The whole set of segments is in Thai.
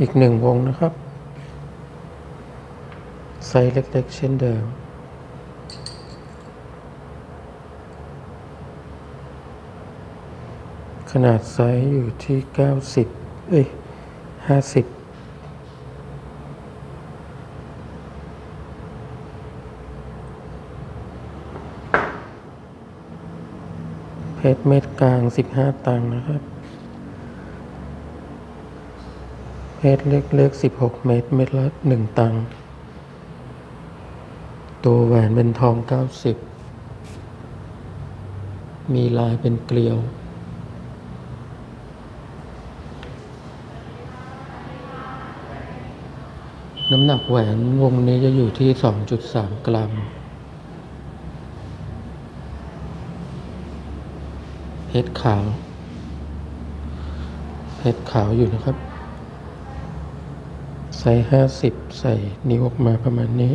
อีกหนึ่งวงนะครับ ไซส์เล็กๆเช่นเดิม ขนาดไซส์อยู่ที่ 90 เอ้ย 50เพชรเม็ดกลาง 15 ตังค์นะครับ เพชรเล็กๆ16 เม็ดเม็ดละ 1 ตังค์ตัวแหวนเป็นทอง 90 มีลายเป็นเกลียว น้ำหนักแหวนวงนี้จะอยู่ที่ 2.3 กรัมเพชรขาวเพชรขาวอยู่นะครับ ไซส์ห้าสิบใส่นิ้วออกมาประมาณนี้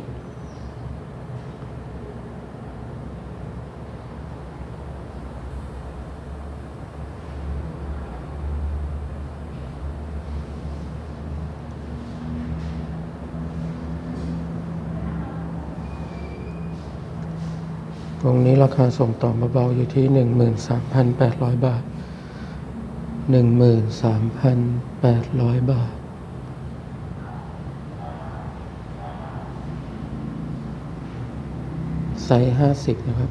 ตรงนี้ราคาส่งต่อมาเบาอยู่ที่หนึ่งหมื่นสามพันแปดร้อยบาทหนึ่งหมื่นสามพันแปดร้อยบาท ไซส์ห้าสิบนะครับ